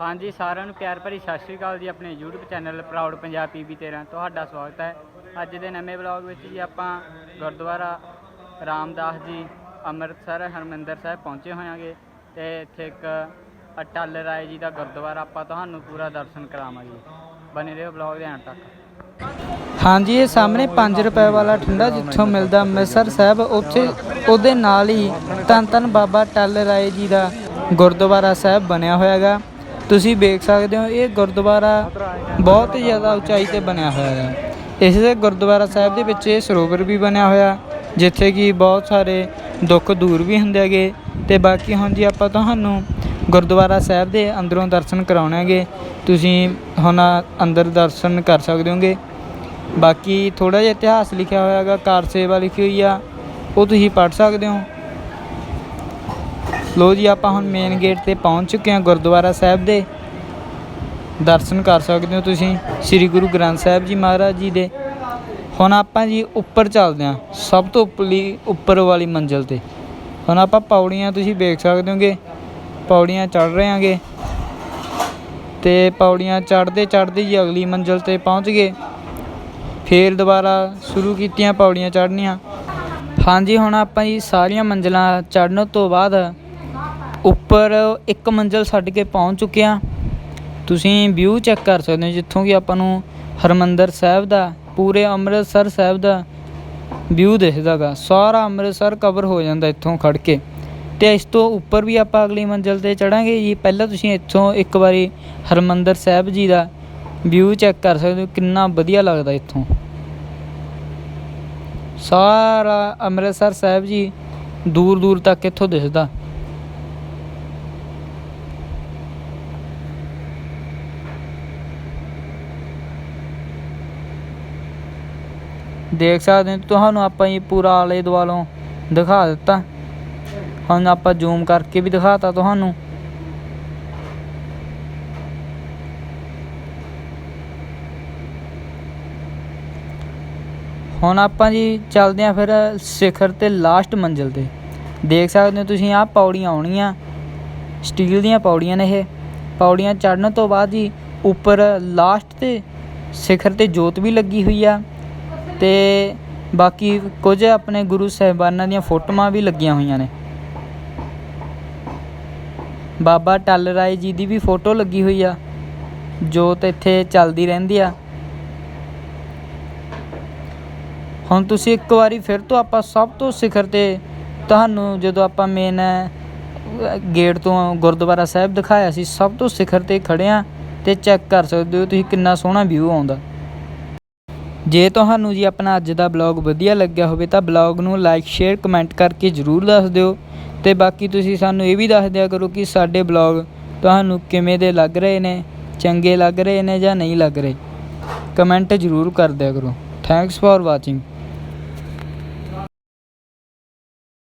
ਹਾਂਜੀ, ਸਾਰਿਆਂ ਨੂੰ ਪਿਆਰ ਭਰੀ ਸਤਿ ਸ਼੍ਰੀ ਅਕਾਲ ਜੀ, ਆਪਣੇ YouTube channel proud Punjab PB 13 ਤੁਹਾਡਾ ਸਵਾਗਤ ਹੈ। ਅੱਜ ਦੇ ਨਵੇਂ ਵਲੌਗ ਵਿੱਚ ਜੀ ਆਪਾਂ ਗੁਰਦੁਆਰਾ ਰਾਮਦਾਸ ਜੀ, ਅੰਮ੍ਰਿਤਸਰ ਹਰਮੰਦਰ ਸਾਹਿਬ ਪਹੁੰਚੇ ਹੋਇਆਂਗੇ ਤੇ ਇੱਥੇ ਇੱਕ ਅਟਲ ਰਾਏ ਜੀ ਦਾ ਗੁਰਦੁਆਰਾ ਆਪਾਂ ਤੁਹਾਨੂੰ ਪੂਰਾ ਦਰਸ਼ਨ ਕਰਾਵਾਂਗੇ। ਬਣੇ ਰਹੋ ਵਲੌਗ ਦੇ ਅੰਤ ਤੱਕ। ਹਾਂਜੀ, ਇਹ ਸਾਹਮਣੇ 5 ਰੁਪਏ ਵਾਲਾ ਠੰਡਾ ਜਿੱਥੋਂ ਮਿਲਦਾ ਅੰਮ੍ਰਿਤਸਰ ਸਾਹਿਬ, ਉੱਥੇ ਉਹਦੇ ਨਾਲ ਹੀ ਧੰਨ ਧੰਨ ਬਾਬਾ ਟੱਲ ਰਾਏ ਜੀ ਦਾ ਗੁਰਦੁਆਰਾ ਸਾਹਿਬ ਬਣਿਆ ਹੋਇਆ ਹੈਗਾ ਤੁਸੀਂ ਵੇਖ ਸਕਦੇ ਹੋ, ਇਹ ਗੁਰਦੁਆਰਾ ਬਹੁਤ ਹੀ ਜ਼ਿਆਦਾ ਉਚਾਈ ਤੇ ਬਣਿਆ ਹੋਇਆ ਹੈ। ਇਸ ਦੇ ਗੁਰਦੁਆਰਾ ਸਾਹਿਬ ਦੇ ਵਿੱਚ ਇਹ ਸਰੋਵਰ ਵੀ ਬਣਿਆ ਹੋਇਆ, ਜਿੱਥੇ ਕਿ ਬਹੁਤ ਸਾਰੇ ਦੁੱਖ ਦੂਰ ਵੀ ਹੁੰਦੇ ਹੈਗੇ। ਤੇ ਬਾਕੀ ਹੁਣ ਜੀ ਆਪਾਂ ਤੁਹਾਨੂੰ ਗੁਰਦੁਆਰਾ ਸਾਹਿਬ ਦੇ ਅੰਦਰੋਂ ਦਰਸ਼ਨ ਕਰਾਉਣਾਂਗੇ ਤੁਸੀਂ ਹੁਣ ਅੰਦਰ ਦਰਸ਼ਨ ਕਰ ਸਕਦੇ ਹੋਗੇ। ਬਾਕੀ ਥੋੜਾ ਜਿਹਾ ਇਤਿਹਾਸ ਲਿਖਿਆ ਹੋਇਆ ਹੈਗਾ ਕਾਰ ਸੇਵਾ ਲਿਖੀ ਹੋਈ ਆ, ਉਹ ਤੁਸੀਂ ਪੜ੍ਹ ਸਕਦੇ ਹੋ। ਲੋ ਜੀ, ਆਪਾਂ ਹੁਣ ਮੇਨ ਗੇਟ ਤੇ ਪਹੁੰਚ ਚੁੱਕੇ ਹਾਂ ਗੁਰਦੁਆਰਾ ਸਾਹਿਬ ਦੇ। ਦਰਸ਼ਨ ਕਰ ਸਕਦੇ ਹੋ ਤੁਸੀਂ, ਸ੍ਰੀ ਗੁਰੂ ਗ੍ਰੰਥ ਸਾਹਿਬ ਜੀ ਮਹਾਰਾਜ ਜੀ ਦੇ। ਹੁਣ ਆਪਾਂ ਜੀ ਉੱਪਰ ਚੱਲਦੇ ਹਾਂ, ਸਭ ਤੋਂ ਉੱਪਰਲੀ, ਉੱਪਰ ਵਾਲੀ ਮੰਜ਼ਿਲ ਤੇ। ਹੁਣ ਆਪਾਂ ਪੌੜੀਆਂ ਤੁਸੀਂ ਵੇਖ ਸਕਦੇ ਹੋਗੇ, ਪੌੜੀਆਂ ਚੜ ਰਹੇ ਹਾਂਗੇ। ਤੇ ਪੌੜੀਆਂ ਚੜਦੇ ਚੜਦੇ ਜੀ ਅਗਲੀ ਮੰਜ਼ਿਲ ਤੇ ਪਹੁੰਚ ਗਏ। ਫੇਰ ਦੁਬਾਰਾ ਸ਼ੁਰੂ ਕੀਤੀਆਂ ਪੌੜੀਆਂ ਚੜ੍ਹਨੀਆਂ। ਹਾਂਜੀ, ਹੁਣ ਆਪਾਂ ਜੀ ਸਾਰੀਆਂ ਮੰਜ਼ਲਾਂ ਚੜ੍ਹਨ ਤੋਂ ਬਾਅਦ ਉੱਪਰ ਇੱਕ ਮੰਜ਼ਿਲ ਛੱਡ ਕੇ ਪਹੁੰਚ ਚੁੱਕੇ ਹਾਂ। ਤੁਸੀਂ ਵਿਊ ਚੈੱਕ ਕਰ ਸਕਦੇ ਹੋ ਜਿੱਥੋਂ ਕਿ ਆਪਾਂ ਨੂੰ ਹਰਮੰਦਰ ਸਾਹਿਬ ਦਾ, ਪੂਰੇ ਅੰਮ੍ਰਿਤਸਰ ਸਾਹਿਬ ਦਾ ਵਿਊ ਦਿਖਦਾਗਾ। ਸਾਰਾ ਅੰਮ੍ਰਿਤਸਰ ਕਵਰ ਹੋ ਜਾਂਦਾ ਇੱਥੋਂ ਖੜ ਕੇ। ਤੇ ਇਸ ਤੋਂ ਉੱਪਰ ਵੀ ਆਪਾਂ ਅਗਲੀ ਮੰਜ਼ਿਲ ਤੇ ਚੜਾਂਗੇ। ਜੀ, ਪਹਿਲਾਂ ਤੁਸੀਂ ਇੱਥੋਂ ਇੱਕ ਵਾਰੀ ਹਰਮੰਦਰ ਸਾਹਿਬ ਜੀ ਦਾ ਵਿਊ ਚੈੱਕ ਕਰ ਸਕਦੇ ਹੋ। ਕਿੰਨਾ ਵਧੀਆ ਲੱਗਦਾ ਇੱਥੋਂ। ਸਾਰਾ ਅੰਮ੍ਰਿਤਸਰ ਸਾਹਿਬ ਜੀ ਦੂਰ ਦੂਰ ਤੱਕ ਇੱਥੋਂ ਦਿਖਦਾ। ਦੇਖ ਸਕਦੇ ਹੋ, ਤੁਹਾਨੂੰ ਆਪਾਂ ਜੀ ਪੂਰਾ ਆਲੇ ਦੁਆਲੋਂ ਦਿਖਾ ਦਿੱਤਾ। ਹੁਣ ਆਪਾਂ ਜ਼ੂਮ ਕਰਕੇ ਵੀ ਦਿਖਾਤਾ ਤੁਹਾਨੂੰ। ਹੁਣ ਆਪਾਂ ਜੀ ਚੱਲਦੇ ਆਂ ਫਿਰ ਸਿਖਰ ਤੇ ਲਾਸਟ ਮੰਜ਼ਿਲ ਤੇ। ਦੇਖ ਸਕਦੇ ਹੋ ਤੁਸੀਂ ਆਹ ਪੌੜੀਆਂ ਆਉਣੀਆਂ। ਸਟੀਲ ਦੀਆਂ ਪੌੜੀਆਂ ਨੇ ਇਹ। ਪੌੜੀਆਂ ਚੜਨ ਤੋਂ ਬਾਅਦ ਜੀ ਉੱਪਰ ਲਾਸਟ ਤੇ ਸਿਖਰ ਤੇ ਜੋਤ ਵੀ ਲੱਗੀ ਹੋਈ ਆ। ਤੇ ਬਾਕੀ ਕੁਝ ਆਪਣੇ ਗੁਰੂ ਸਾਹਿਬਾਨਾਂ ਦੀਆਂ ਫੋਟੋਆਂ ਵੀ ਲੱਗੀਆਂ ਹੋਈਆਂ ਨੇ। ਬਾਬਾ ਟੱਲ ਰਾਏ ਜੀ ਦੀ ਵੀ ਫੋਟੋ ਲੱਗੀ ਹੋਈ ਆ ਜੋ ਜੋਤ ਇੱਥੇ ਚੱਲਦੀ ਰਹਿੰਦੀ ਆ। ਹੁਣ ਤੁਸੀਂ ਇੱਕ ਵਾਰੀ ਫਿਰ ਤੋਂ ਆਪਾਂ ਸਭ ਤੋਂ ਸਿਖਰ ਤੇ ਤੁਹਾਨੂੰ ਜਦੋਂ ਆਪਾਂ ਮੇਨ ਗੇਟ ਤੋਂ ਗੁਰਦੁਆਰਾ ਸਾਹਿਬ ਦਿਖਾਇਆ ਸੀ, ਸਭ ਤੋਂ ਸਿਖਰ ਤੇ ਖੜੇ ਆ ਤੇ ਚੈੱਕ ਕਰ ਸਕਦੇ ਹੋ ਤੁਸੀਂ ਕਿੰਨਾ ਸੋਹਣਾ ਵਿਊ ਆਉਂਦਾ। ਜੇ ਤੁਹਾਨੂੰ ਜੀ ਆਪਣਾ ਅੱਜ ਦਾ ਬਲੌਗ ਵਧੀਆ ਲੱਗਿਆ ਹੋਵੇ ਤਾਂ ਬਲੌਗ ਨੂੰ ਲਾਈਕ ਸ਼ੇਅਰ ਕਮੈਂਟ ਕਰਕੇ ਜਰੂਰ ਦੱਸ ਦਿਓ। ਤੇ ਬਾਕੀ ਤੁਸੀਂ ਸਾਨੂੰ ਇਹ ਵੀ ਦੱਸ ਦਿਆ ਕਰੋ ਕਿ ਸਾਡੇ ਬਲੌਗ ਤੁਹਾਨੂੰ ਕਿਵੇਂ ਦੇ ਲੱਗ ਰਹੇ ਨੇ, ਚੰਗੇ ਲੱਗ ਰਹੇ ਨੇ ਜਾਂ ਨਹੀਂ ਲੱਗ ਰਹੇ। ਕਮੈਂਟ ਜਰੂਰ ਕਰ ਦਿਆ ਕਰੋ। Thanks for watching